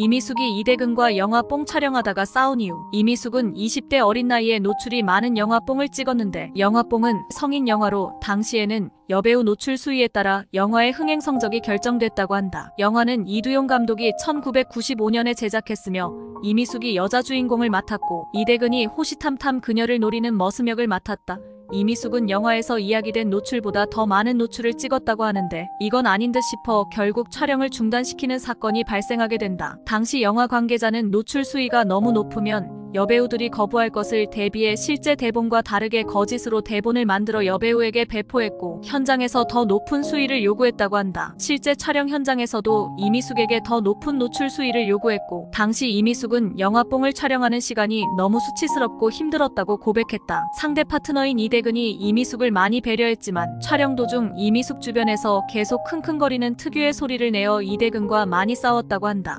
이미숙이 이대근과 영화 뽕 촬영하다가 싸운 이후 이미숙은 20대 어린 나이에 노출이 많은 영화 뽕을 찍었는데 영화 뽕은 성인 영화로 당시에는 여배우 노출 수위에 따라 영화의 흥행 성적이 결정됐다고 한다. 영화는 이두용 감독이 1995년에 제작했으며 이미숙이 여자 주인공을 맡았고 이대근이 호시탐탐 그녀를 노리는 머스역을 맡았다. 이미숙은 영화에서 이야기된 노출보다 더 많은 노출을 찍었다고 하는데 이건 아닌 듯 싶어 결국 촬영을 중단시키는 사건이 발생하게 된다. 당시 영화 관계자는 노출 수위가 너무 높으면 여배우들이 거부할 것을 대비해 실제 대본과 다르게 거짓으로 대본을 만들어 여배우에게 배포했고 현장에서 더 높은 수위를 요구했다고 한다. 실제 촬영 현장에서도 이미숙에게 더 높은 노출 수위를 요구했고 당시 이미숙은 영화뽕을 촬영하는 시간이 너무 수치스럽고 힘들었다고 고백했다. 상대 파트너인 이대근이 이미숙을 많이 배려했지만 촬영 도중 이미숙 주변에서 계속 킁킁거리는 특유의 소리를 내어 이대근과 많이 싸웠다고 한다.